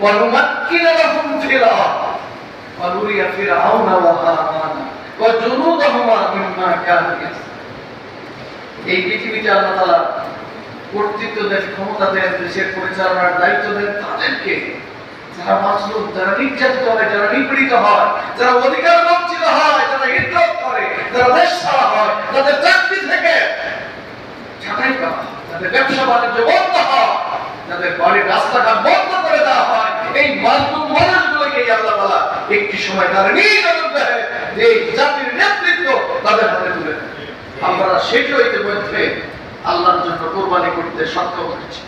ونمكن لهم في الأرض ونري فرعون وهامان وجنودهما مما كانوا يكسبون এই পৃথিবীতে আল্লাহ তাআলা কর্তৃত্ব দেন ক্ষমতা দেন দেশের পরিচালনার দায়িত্ব দেন তাদেরকে যারা মাসলুম যারা নির্যাতিত হয় যারা নিপীড়িত হয় যারা অধিকার বঞ্চিত হয় যারা হিজরত করে যারা দেশ ছাড়া হয় যাদের চাকরি থেকে ছাঁটাই করা হয় যাদের ব্যবসা বাণিজ্য বন্ধ হয় যাদের বাড়ির রাস্তাঘাট বন্ধ করে দেওয়া হয় এই মানুষগুলোকে আল্লাহ একটি সময় তারা যে জাতির নেতৃত্ব তাদের হাতে তুলে আমরা সেটিও ইতিমধ্যে আল্লাহর জন্য কোরবানি করতে সক্ষম হয়েছে